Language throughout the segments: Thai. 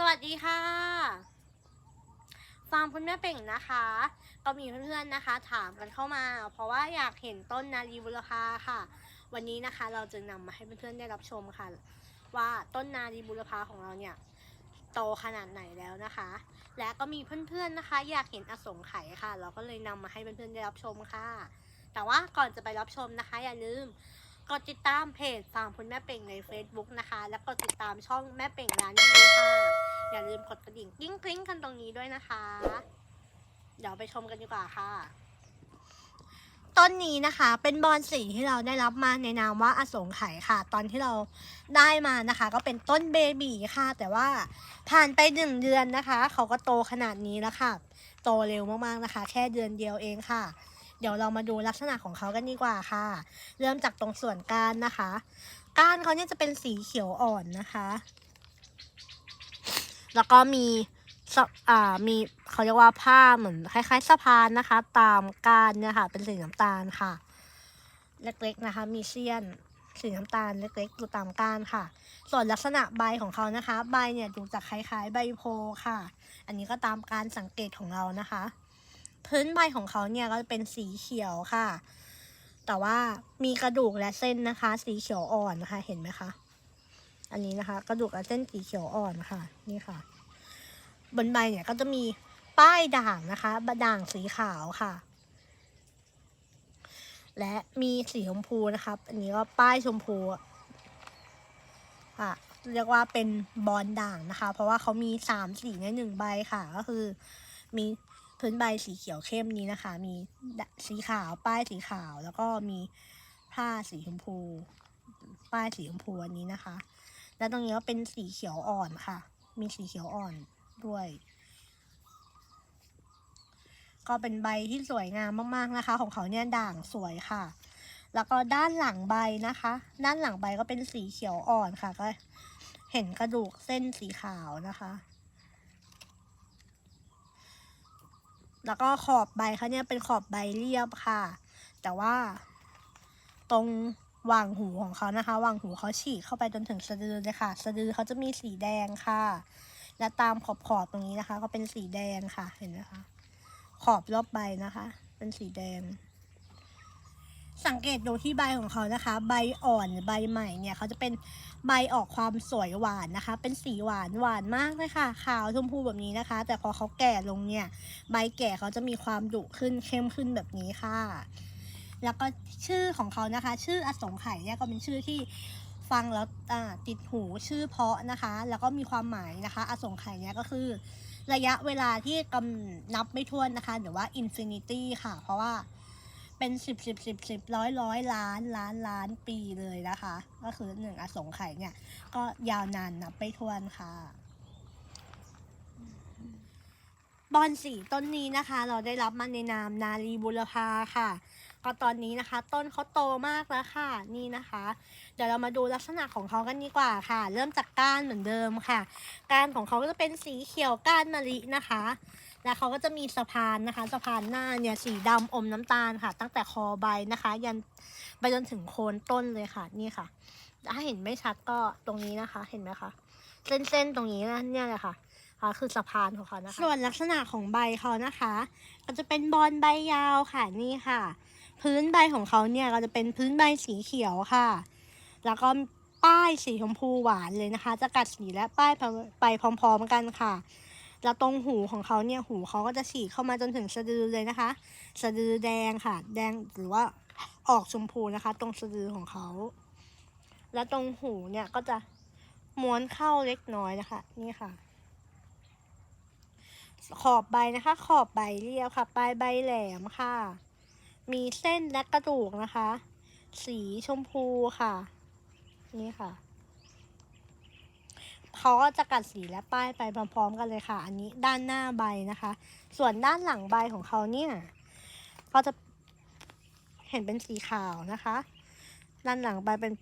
สวัสดีค่ะ ฟาร์มคุณแม่เป่งนะคะ ก็มีเพื่อนๆนะคะ ถามกันเข้ามา เพราะว่าอยากเห็นต้นนารีบุรพาค่ะ วันนี้นะคะ เราจึงนำมาให้เพื่อนๆได้รับชมค่ะ ว่าต้นนารีบุรพาของเราเนี่ยโตขนาดไหนแล้วนะคะ และก็มีเพื่อนๆนะคะ อยากเห็นอสงไขยค่ะ เราก็เลยนำมาให้เพื่อนๆได้รับชมค่ะ แต่ว่าก่อนจะไปรับชมนะคะ อย่าลืมกดติดตามเพจฟาร์มคุณแม่เป่งใน Facebook นะคะ และกดติดตามช่องแม่เป่งร้านวิวค่ะ อย่าลืมกดกระดิ่งกิ้งกริ้งกันตรงนี้ด้วยนะคะ เดี๋ยวไปชมกันดีกว่าค่ะต้นนี้นะคะเป็นบอนสีที่เราได้รับมาในนามว่าอสงไขยค่ะ ตอนที่เราได้มานะคะ ก็เป็นต้นเบบีค่ะ แต่ว่าผ่านไปหนึ่งเดือนนะคะ เขาก็โตขนาดนี้แล้วค่ะ โตเร็วมากๆนะคะ แค่เดือนเดียวเองค่ะ เดี๋ยวเรามาดูลักษณะของเขากันดีกว่าค่ะ เริ่มจากตรงส่วนก้านนะคะ ก้านเขาเนี่ยจะเป็นสีเขียวอ่อนนะคะ แล้วก็มีสะอ่ามีเขาเรียกว่าผ้าเหมือนคล้ายๆสะพานนะคะ ตามก้านเนี่ยค่ะ เป็นสีน้ำตาลค่ะ เล็กๆนะคะ มีเสี้ยนสีน้ำตาลเล็กๆอยู่ตามก้านค่ะ ส่วนลักษณะใบของเขานะคะ ใบเนี่ยดูจะคล้ายๆ ใบโพค่ะ อันนี้ก็ตามการสังเกตของเรานะคะ พื้นใบของเขาเนี่ยก็จะเป็นสีเขียวค่ะ แต่ว่ามีกระดูกและเส้นนะคะ สีเขียวอ่อนนะคะ เห็นไหมคะ อันนี้นะคะ กระดูกและเส้นสีเขียวอ่อนค่ะ นี่ค่ะ บนใบเนี่ยก็จะมีป้ายด่างนะคะบด่างสีขาวค่ะ และมีสีชมพูนะครับ อันนี้ก็ป้ายชมพูค่ะเรียกว่าเป็นบอลด่างนะคะ เพราะว่าเขามีสามสีในหนึ่งใบค่ะ ก็คือ มีพื้นใบสีเขียวเข้มนี้นะคะ มีสีขาวป้ายสีขาว แล้วก็มีผ้าสีชมพู ป้ายสีชมพูอันนี้นะคะ และตรงนี้ก็เป็นสีเขียวอ่อนค่ะ มีสีเขียวอ่อนด้วย ก็เป็นใบที่สวยงามมากๆนะคะ ของเขาเนี่ยด่างสวยค่ะ แล้วก็ด้านหลังใบนะคะ ด้านหลังใบก็เป็นสีเขียวอ่อนค่ะ ก็เห็นกระดูกเส้นสีขาวนะคะ แล้วก็ขอบใบเขาเนี่ยเป็นขอบใบเรียบค่ะ แต่ว่าตรง หว่างหูของเขานะคะหว่างหูเขาฉีกเข้าไปจนถึงสะดือเลยค่ะ สะดือเขาจะมีสีแดงค่ะ และตามขอบขอบตรงนี้นะคะ ก็เป็นสีแดงค่ะเห็นไหมคะขอบรอบใบนะคะ เป็นสีแดง สังเกตดูที่ใบของเขานะคะ ใบอ่อนใบใหม่เนี่ยเขาจะเป็นใบออกความสวยหวานนะคะ เป็นสีหวานหวานมากเลยค่ะขาวชมพูแบบนี้นะคะ แต่พอเขาแก่ลงเนี่ย ใบแก่เขาจะมีความดุขึ้นเข้มขึ้นแบบนี้ค่ะ แล้วก็ชื่อของเขานะคะ ชื่ออสงไขยเนี่ยก็เป็นชื่อที่ฟังแล้วติดหูชื่อเพาะนะคะ แล้วก็มีความหมายนะคะ อสงไขยเนี่ยก็คือ ระยะเวลาที่กำนับไม่ถ้วนนะคะหรือว่าอินฟินิตี้ค่ะ เพราะว่าเป็นสิบสิบสิบสิบร้อยร้อยล้านล้านล้านปีเลยนะคะ ก็คือหนึ่งอสงไขยเนี่ย ก็ยาวนานนับไม่ถ้วนค่ะ บอนสีต้นนี้นะคะ เราได้รับมาในนามนารีบุรพาค่ะ ก็ตอนนี้นะคะ ต้นเขาโตมากแล้วค่ะนี่นะคะ เดี๋ยวเรามาดูลักษณะของเขากันดีกว่าค่ะ เริ่มจากก้านเหมือนเดิมค่ะ ก้านของเขาก็จะเป็นสีเขียวก้านมะลินะคะ แล้วเขาก็จะมีสะพานนะคะ สะพานหน้าเนี่ยสีดำอมน้ำตาลค่ะ ตั้งแต่คอใบนะคะ ยันไปจนถึงโคนต้นเลยค่ะนี่ค่ะถ้าเห็นไม่ชัดก็ตรงนี้นะคะ เห็นไหมคะเส้นๆตรงนี้นะเนี่ยแหละค่ะค่ะคือสะพานของเขานะคะส่วนลักษณะของใบเขานะคะ ก็จะเป็นบอลใบยาวค่ะนี่ค่ะ พื้นใบของเขาเนี่ยก็จะเป็นพื้นใบสีเขียวค่ะ แล้วก็ป้ายสีชมพูหวานเลยนะคะ จะกัดสีและป้ายไปพร้อม ๆ กันค่ะ แล้วตรงหูของเขาเนี่ยหูเขาก็จะฉีกเข้ามาจนถึงสะดือเลยนะคะ สะดือแดงค่ะ แดงหรือว่าออกชมพูนะคะ ตรงสะดือของเขา แล้วตรงหูเนี่ยก็จะม้วนเข้าเล็กน้อยนะคะ นี่ค่ะ ขอบใบนะคะ ขอบใบเรียบค่ะ ปลายใบแหลมค่ะ มีเส้นและกระดูกนะคะ สีชมพูค่ะ นี่ค่ะเขาก็จะกัดสีและป้ายไปพร้อมๆกันเลยค่ะ อันนี้ด้านหน้าใบนะคะ ส่วนด้านหลังใบของเขาเนี่ยก็จะเห็นเป็นสีขาวนะคะ ด้านหลังใบเป็น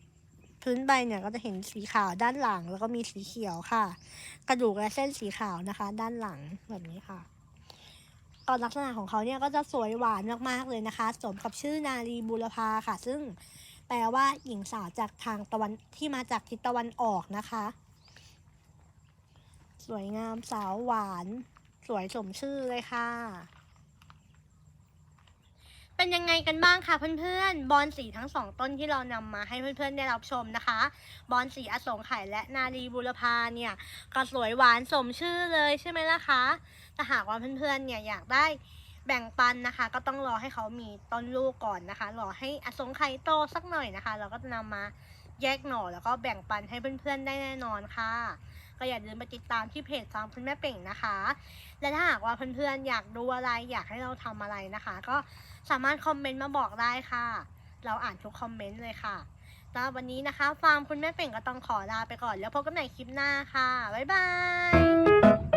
พื้นใบเนี่ยก็จะเห็นสีขาวด้านหลัง แล้วก็มีสีเขียวค่ะ กระดูกและเส้นสีขาวนะคะ ด้านหลังแบบนี้ค่ะ ตอนลักษณะของเขาเนี่ยก็จะสวยหวานมากๆเลยนะคะ สมกับชื่อนารีบุรพาค่ะ ซึ่งแปลว่าหญิงสาวจากทางตะวันที่มาจากทิศตะวันออกนะคะ สวยงามสาวหวาน สวยสมชื่อเลยค่ะ เป็นยังไงกันบ้างคะเพื่อนๆ บอลสีทั้งสองต้นที่เรานำมาให้เพื่อนๆได้รับชมนะคะ บอลสีอสงไขยและนารีบุรพาเนี่ยก็สวยหวานสมชื่อเลยใช่ไหมล่ะคะถ้าหากว่าเพื่อนๆเนี่ยอยากได้แบ่งปันนะคะ ก็ต้องรอให้เขามีต้นลูกก่อนนะคะ รอให้อสงไขยโตสักหน่อยนะคะ เราก็จะนำมาแยกหน่อแล้วก็แบ่งปันให้เพื่อนๆได้แน่นอนค่ะ ก็อย่าลืมไปติดตามที่เพจฟาร์มคุณแม่เป่งนะคะ และถ้าหากว่าเพื่อนๆอยากดูอะไรอยากให้เราทำอะไรนะคะ ก็สามารถคอมเมนต์มาบอกได้ค่ะ เราอ่านทุกคอมเมนต์เลยค่ะแล้ววันนี้นะคะ ฟาร์มคุณแม่เป่งก็ต้องขอลาไปก่อน แล้วพบกันใหม่คลิปหน้าค่ะ บ๊ายบาย